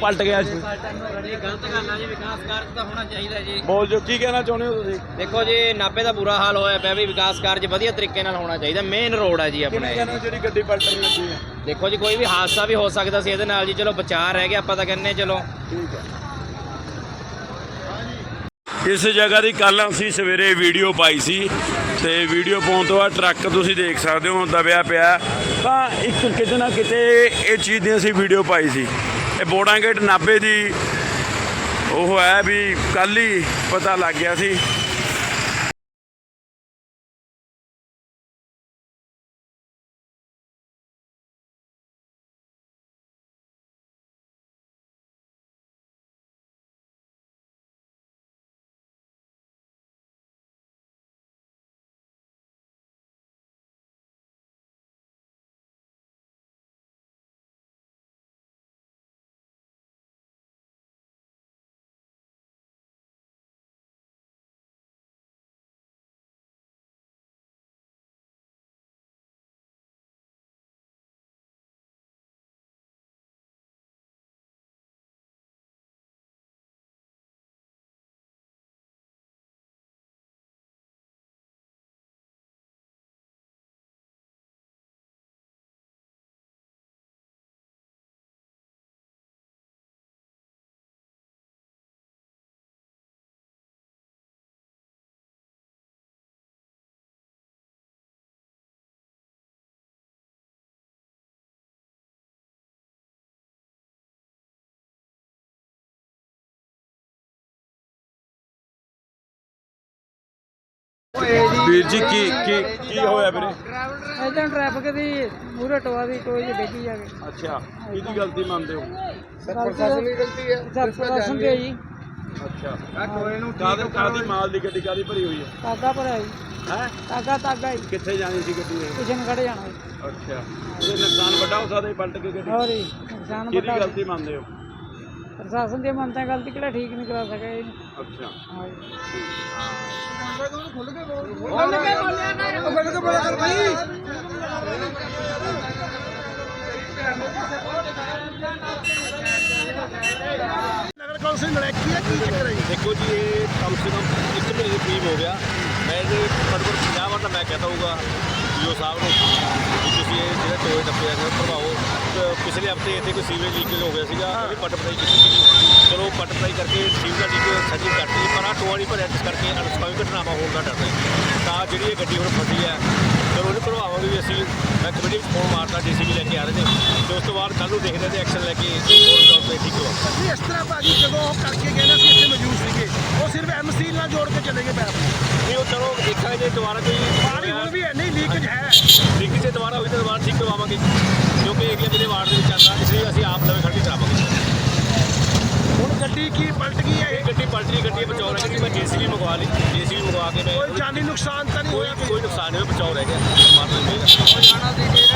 ਪਲਟ ਗਿਆ ਜੀ। ਇਹ ਗਲਤ ਗੱਲ ਆ ਜੀ ਵਿਕਾਸ ਕਾਰਜ ਤਾਂ ਹੋਣਾ ਚਾਹੀਦਾ ਜੀ ਬੋਲ ਜੋ ਕੀ ਕਹਿਣਾ ਚਾਹੁੰਦੇ ਹੋ ਤੁਸੀਂ? ਦੇਖੋ ਜੀ ਨਾਪੇ ਦਾ ਬੁਰਾ ਹਾਲ ਹੋਇਆ ਪਿਆ ਵੀ ਵਿਕਾਸ ਕਾਰਜ ਵਧੀਆ ਤਰੀਕੇ ਨਾਲ ਹੋਣਾ ਚਾਹੀਦਾ। ਮੇਨ ਰੋਡ ਹੈ ਜੀ ਆਪਣੇ ਕਹਿੰਦੇ ਹੋ ਜਿਹੜੀ ਗੱਡੀ ਪਲਟਣ ਲੱਗੀ ਹੈ? ਦੇਖੋ ਜੀ ਕੋਈ ਵੀ ਹਾਦਸਾ ਵੀ ਹੋ ਸਕਦਾ ਸੀ ਇਹਦੇ ਨਾਲ ਜੀ। ਚਲੋ ਬਚਾਅ ਰਹਿ ਗਿਆ ਆਪਾਂ ਤਾਂ ਕਹਿੰਨੇ ਚਲੋ। ਇਸ ਜਗ੍ਹਾ ਦੀ ਕੱਲ ਅਸੀਂ ਸਵੇਰੇ ਵੀਡੀਓ ਪਾਈ ਸੀ ਤੇ ਵੀਡੀਓ ਪਾਉਣ ਤੋਂ ਬਾਅਦ ਟਰੱਕ ਤੁਸੀਂ ਦੇਖ ਸਕਦੇ ਹੋ ਦਬਿਆ ਪਿਆ। ਤਾਂ ਇੱਕ ਕਿਤੇ ਨਾ ਕਿਤੇ ਇਹ ਚੀਜ਼ ਦੀ ਅਸੀਂ ਵੀਡੀਓ ਪਾਈ ਸੀ। ਇਹ ਬੋੜਾਂਗੇਟ ਨਾਭੇ ਦੀ। ਉਹ ਹੈ ਵੀ ਕੱਲ ਹੀ ਪਤਾ ਲੱਗ ਗਿਆ ਸੀ। ਵੀਰ ਜੀ ਕੀ ਕੀ ਕੀ ਹੋਇਆ ਵੀਰੇ? ਇਦਾਂ ਟ੍ਰੈਫਿਕ ਦੀ ਮੂਰੇ ਟੋਆ ਦੀ ਟੋਏ 'ਚ ਡਿੱਗੀ ਜਾਵੇ ਅੱਛਾ ਕਿਹਦੀ ਗਲਤੀ ਮੰਨਦੇ ਹੋ? ਪ੍ਰਸ਼ਾਸਨ ਦੀ ਗਲਤੀ ਹੈ ਸਰ ਪ੍ਰਸ਼ਾਸਨ ਦੀ ਹੈ ਜੀ। ਅੱਛਾ। ਕਾਹਦੇ ਕਾਹਦੀ ਮਾਲ ਦੀ ਗੱਡੀ ਕਾਹਦੀ ਭਰੀ ਹੋਈ ਹੈ ਤਾਗਾ ਭਰਿਆ ਜੀ। ਹੈ? ਤਾਗਾ ਤਾਗਾ ਜੀ। ਕਿੱਥੇ ਜਾਣੀ ਸੀ ਗੱਡੀ ਇਹ? ਕਿਸ਼ਨ ਖੜੇ ਜਾਣਾ ਜੀ। ਅੱਛਾ। ਇਹ ਨੁਕਸਾਨ ਵੱਡਾ ਹੋ ਸਕਦਾ ਪਲਟ ਕੇ ਗੱਡੀ। ਹੋਰ ਜੀ ਨੁਕਸਾਨ ਕਿਹਦੀ ਵੱਡਾ ਗਲਤੀ ਮੰਨਦੇ ਹੋ? ਪ੍ਰਸ਼ਾਸਨ ਦੀ ਮੰਨਤਾ ਗਲਤੀ ਕਿਹੜਾ ਠੀਕ ਨਹੀਂ ਕਰਾ ਸਕਿਆ ਜੀ ਅੱਛਾ। ਹਾਂ ਜੀ ਨਗਰ ਕੌਂਸਲ ਨਲੈਕੀ ਹੈ? ਕੀ ਚੱਕਰ ਹੈ? ਜੀ ਦੇਖੋ ਜੀ ਇਹ ਕਮ ਸੇ ਕਮ ਇੱਕ ਮਹੀਨੇ ਦੇ ਕਰੀਬ ਹੋ ਗਿਆ। ਮੈਂ 50 ਵਾਰ ਤਾਂ ਮੈਂ ਕਹਤਾ ਹੋਊਗਾ ਜੀਓ ਸਾਹਿਬ ਨੂੰ ਤੁਸੀਂ ਇਹ ਜਿਹੜਾ ਟੋਏ ਟੱਪੇ ਆ ਇਹਨਾਂ ਭਰਵਾਓ। ਪਿਛਲੇ ਹਫ਼ਤੇ ਇੱਥੇ ਕੋਈ ਸੀਵੇਜ ਲੀਕੇਜ ਹੋ ਗਿਆ ਸੀਗਾ ਉਹਦੀ ਪੱਟ ਪਟਾਈ ਕੀਤੀ ਸੀਗੀ। ਚਲੋ ਪੱਟ ਪਟਾਈ ਕਰਕੇ ਸੀਵਰ ਦਾ ਲੀਕ ਸੱਜੀ ਕਰਤੀ ਪਰ ਆ ਟੋਆ ਨਹੀਂ ਭਰਿਆ ਇਸ ਕਰਕੇ ਅਨਸਕਾਮੀ ਘਟਨਾਵਾਂ ਹੋਣ ਦਾ ਡਰ ਹੈ ਤਾਂ ਜਿਹੜੀ ਇਹ ਗੱਡੀ ਹੁਣ ਫਸੀ ਹੈ ਚਲੋ ਉਹਨੂੰ ਭਰਵਾਵਾਂਗੇ ਵੀ ਅਸੀਂ ਮੈਂ ਕਮੇਟੀ ਫੋਨ ਮਾਰਤਾ ਜੀਸੀਬੀ ਲੈ ਕੇ ਆ ਰਹੇ ਨੇ। ਤੇ ਉਸ ਤੋਂ ਬਾਅਦ ਕੱਲ ਨੂੰ ਦੇਖਦੇ ਤੇ ਐਕਸ਼ਨ ਲੈ ਕੇ ਹੋਰ ਜੌਬ ਤੇ ਠੀਕ ਅਸੀਂ ਇਸ ਤਰ੍ਹਾਂ ਭਾਜੀ ਜਦੋਂ ਉਹ ਕਰਕੇ ਗਏ ਨਾ ਅਸੀਂ ਇੱਥੇ ਮੌਜੂਦ ਸੀਗੇ ਉਹ ਸਿਰਫ ਐਮਸੀ ਨਾਲ ਜੋੜ ਕੇ ਚਲੇ ਗਏ ਪੈਪ। ਨਹੀਂ ਉਹ ਚਲੋ ਦੇਖਾਂਗੇ ਜੇ ਦੁਬਾਰਾ ਕੋਈ ਹੁਣ ਵੀ ਨਹੀਂ ਲੀਕੇਜ ਹੈ। ਲੀਕੇਜ ਦੁਬਾਰਾ ਹੋਈ ਤਾਂ ਦੁਬਾਰਾ ਠੀਕ ਕਰਵਾਵਾਂਗੇ ਕਿਉਂਕਿ ਏਰੀਆ ਮੇਰੇ ਵਾਰਡ ਦੇ ਵਿੱਚ ਆਉਂਦਾ ਇਸ ਲਈ ਅਸੀਂ ਆਪ ਲਵੇ ਖੜੀ ਕਰਾਵਾਂਗੇ ਹੁਣ ਗੱਡੀ ਕੀ ਪਲਟ ਗਈ ਹੈ? ਇਹ? ਗੱਡੀ ਪਲਟਰੀ ਗੱਡੀ ਬਚਾਓ ਰਹਿ ਗਈ ਮੈਂ ਜੀਸੀਬੀ ਮੰਗਵਾ ਲਈ ਜੀਸੀਬੀ ਮੰਗਵਾ ਕੇ ਮੈਂ ਕੋਈ ਜਾਨੀ ਨੁਕਸਾਨ ਤਾਂ ਨਹੀਂ ਹੋਇਆ ਕੋਈ ਨੁਕਸਾਨ ਨਹੀਂ ਹੋਇਆ ਬਚਾਓ ਰਹਿ ਗਿਆ। ਮਾਰ ਲੈਂਦੇ